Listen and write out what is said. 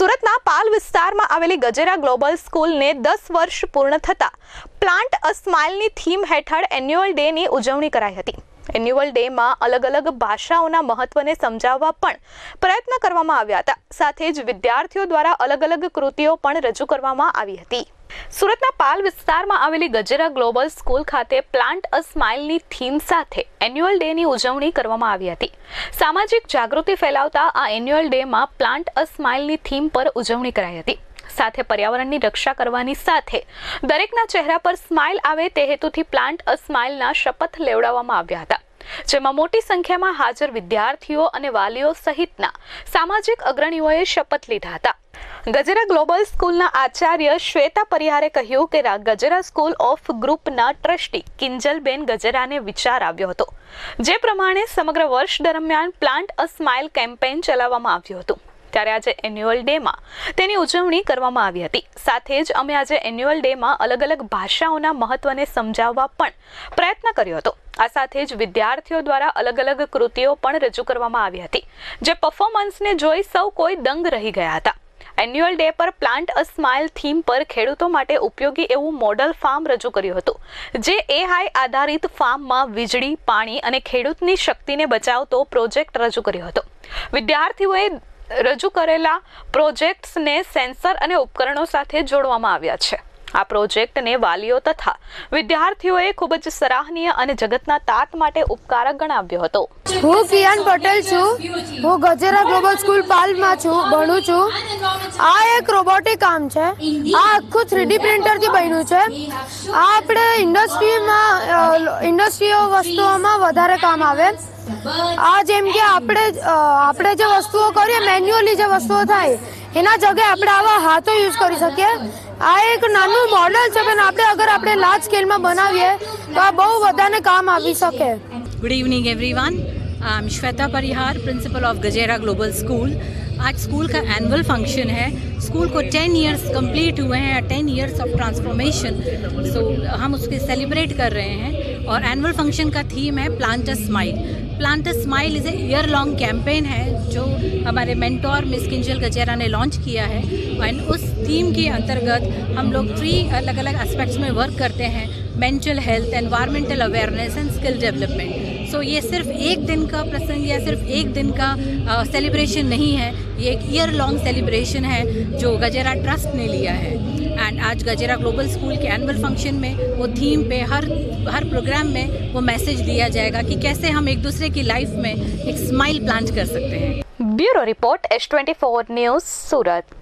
સુરતના પાલ વિસ્તારમાં આવેલી ગજેરા ગ્લોબલ સ્કૂલને દસ વર્ષ પૂર્ણ થતાં પ્લાન્ટ અ સ્માઇલની થીમ હેઠળ એન્યુઅલ ડેની ઉજવણી કરાઈ હતી. એન્યુઅલ ડેમાં અલગ અલગ ભાષાઓના મહત્વને સમજાવવા પણ પ્રયત્ન કરવામાં આવ્યા હતા. સાથે જ વિદ્યાર્થીઓ દ્વારા અલગ અલગ કૃતિઓ પણ રજૂ કરવામાં આવી હતી. સુરતના પાલ વિસ્તારમાં આવેલી ગજેરા ગ્લોબલ સ્કૂલ ખાતે પ્લાન્ટ અ સ્માઇલની થીમ સાથે એન્યુઅલ ડેની ઉજવણી કરવામાં આવી હતી. સામાજિક જાગૃતિ ફેલાવતા આ એન્યુઅલ ડેમાં પ્લાન્ટ અ સ્માઇલની થીમ પર ઉજવણી કરાઈ હતી. સાથે પર્યાવરણની રક્ષા કરવાની સાથે દરેકના ચહેરા પર સ્માઇલ આવે તે હેતુથી પ્લાન્ટ અ સ્માઇલના શપથ લેવડાવવામાં આવ્યા હતા. જેમાં મોટી સંખ્યામાં હાજર વિદ્યાર્થીઓ અને વાલીઓ સહિતના સામાજિક અગ્રણીઓએ શપથ લીધા હતા. ગજેરા ગ્લોબલ સ્કૂલના આચાર્ય શ્વેતા પરિહારે કહ્યું કે ગજરા સ્કૂલ ઓફ ગ્રુપના ટ્રસ્ટી કિંજલબેન ગજેરાને વિચાર આવ્યો હતો. જે પ્રમાણે સમગ્ર વર્ષ દરમિયાન પ્લાન્ટ અ સ્માઇલ કેમ્પેઇન ચલાવવામાં આવ્યું હતું. ત્યારે આજે એન્યુઅલ ડેમાં તેની ઉજવણી કરવામાં આવી હતી. સાથે જ અમે આજે એન્યુઅલ ડેમાં અલગ અલગ ભાષાઓના મહત્વને સમજાવવા પણ પ્રયત્ન કર્યો હતો. આ સાથે જ વિદ્યાર્થીઓ દ્વારા અલગ અલગ કૃતિઓ પણ રજૂ કરવામાં આવી હતી, જે પરફોર્મન્સને જોઈ સૌ કોઈ દંગ રહી ગયા હતા. એન્યુઅલ ડે પર પ્લાન્ટ અ સ્માઇલ થીમ પર ખેડૂતો માટે ઉપયોગી એવું મોડલ ફાર્મ રજૂ કર્યું હતું, જે એઆઈ આધારિત ફાર્મમાં વીજળી, પાણી અને ખેડૂતની શક્તિને બચાવતો પ્રોજેક્ટ રજૂ કર્યો હતો. વિદ્યાર્થીઓએ રજૂ કરેલા પ્રોજેક્ટ્સને સેન્સર અને ઉપકરણો સાથે જોડવામાં આવ્યા છે. આ પ્રોજેક્ટને વાલીઓ તથા વિદ્યાર્થીઓએ ખૂબ જ સરાહનીય અને જગતના તાત માટે ઉપકારક ગણાવ્યો હતો. હું કિયાન પટેલ છું. હું ગજેરા ગ્લોબલ સ્કૂલ પાલમાં છું, ભણું છું. આ એક રોબોટિક કામ છે. આ આખું થ્રીડી પ્રિન્ટરથી બન્યું છે. આ આપણે ઇન્ડસ્ટ્રીમાં ઇન્ડસ્ટ્રીઓ વસ્તુઓમાં વધારે કામ આવે. આ જેમ કે આપણે આપણે જે વસ્તુઓ કરીએ, મેન્યુઅલી જે વસ્તુઓ થાય, એના જગ્યાએ આપણે આવા હાથો યુઝ કરી શકીએ. આ એક નાનું મોડલ છે પણ આપણે અગર આપણે લાર્જ સ્કેલમાં બનાવીએ તો આ બહુ બધાને કામ આવી શકે good evening everyone I am Shweta Parihar principal of Gajera global school आज स्कूल का एनुअल फंक्शन है स्कूल को टेन इयर्स कंप्लीट हुए हैं ten years of transformation so हम उसके सेलिब्रेट कर रहे हैं और एनुअल फ़ंक्शन का थीम है plant a smile plant a smile is a year long campaign है, जो हमारे मेंटोर मिस किंजल गजेरा ने लॉन्च किया है। एंड उस थीम के अंतर्गत हम लोग थ्री अलग अलग एस्पेक्ट्स में वर्क करते हैं mental health environmental awareness and skill development so ये सिर्फ़ एक दिन का प्रसंग या सिर्फ़ एक दिन का सेलिब्रेशन नहीं है, ये एक ईयर लॉन्ग सेलिब्रेशन है, जो गजेरा ट्रस्ट ने लिया है। एंड आज गजेरा ग्लोबल स्कूल के एनुअल फ़ंक्शन में वो थीम पे हर हर प्रोग्राम में वो मैसेज दिया जाएगा कि कैसे हम एक दूसरे की लाइफ में एक स्माइल प्लांट कर सकते हैं। Bureau report S twenty four news, Surat.